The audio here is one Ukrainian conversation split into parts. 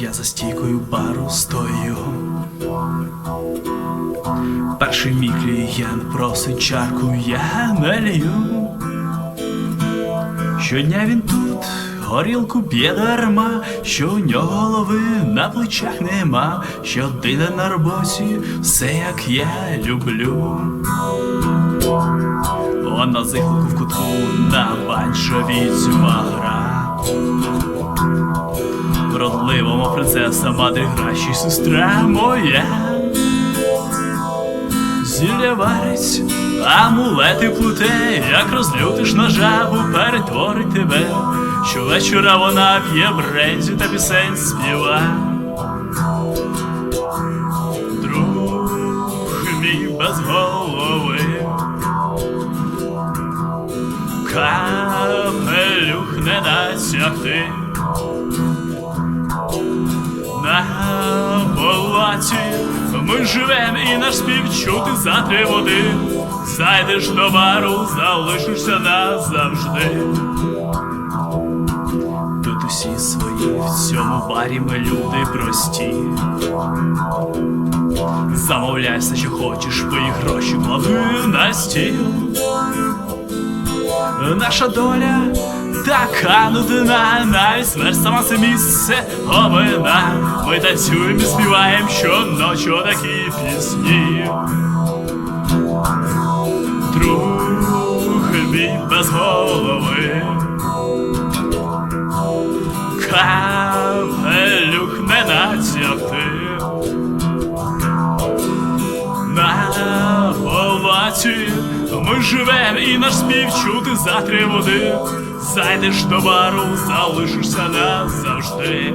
я за стійкою бару стою. Перший мій клієнт просить чарку, я налью. Щодня він тут горілку п'є дарма, що у нього голови на плечах нема, що дине на роботі, все як я люблю. Он на зихлику в кутку на баншові цьма гра. Вродливому принцеса мати гра, сестра моя. Зілля варить, амулети плуте, як розлютиш на жабу, перетворить тебе. Щовечора вона п'є брензю та пісень співа. Друг мій без голови, капелюх не натягти. Болоті ми живем і наш спів чути за три води. Зайдеш до бару, залишишся назавжди. Тут усі свої, в цьому барі ми люди прості. Замовляй все, що хочеш, пий гроші клади на стіл. Наша доля така нудна, навіть смерть сама це місце обина. Ми танцюємо і співаємо щоночі такі пісні. Друг мій без голови. Капелюх живем і наш спів чути за три води. Зайдеш до бару, залишишся назавжди.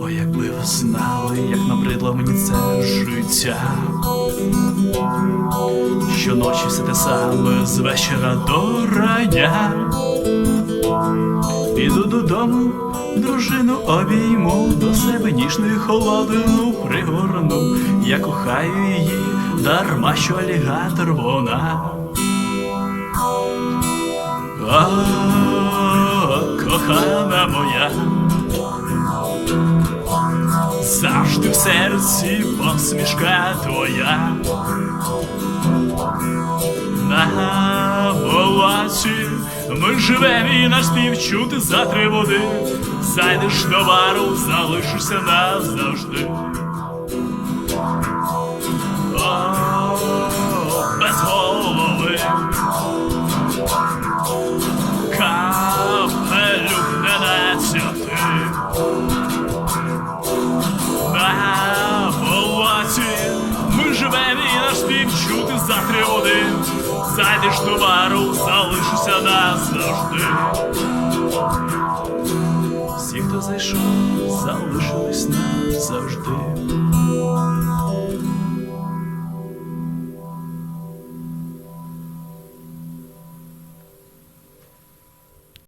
Ой, якби ви знали, як набридло мені це життя. Щоночі все те саме з вечора до рання. Піду додому, дружину обійму, до себе ніжною холодину пригорну. Я кохаю її, дарма що алігатор вона. О, кохана моя. Завжди в серці посмішка твоя. На болоті ми живем і наш спів чути за три води. Зайдеш до бару, залишишся назавжди. Без голови. Капелюх не натягти. На болоті ми живем і наш спів чути один. Зайдеш до бару, залишишся назавжди. Всі, хто зайшов, залишились назавжди.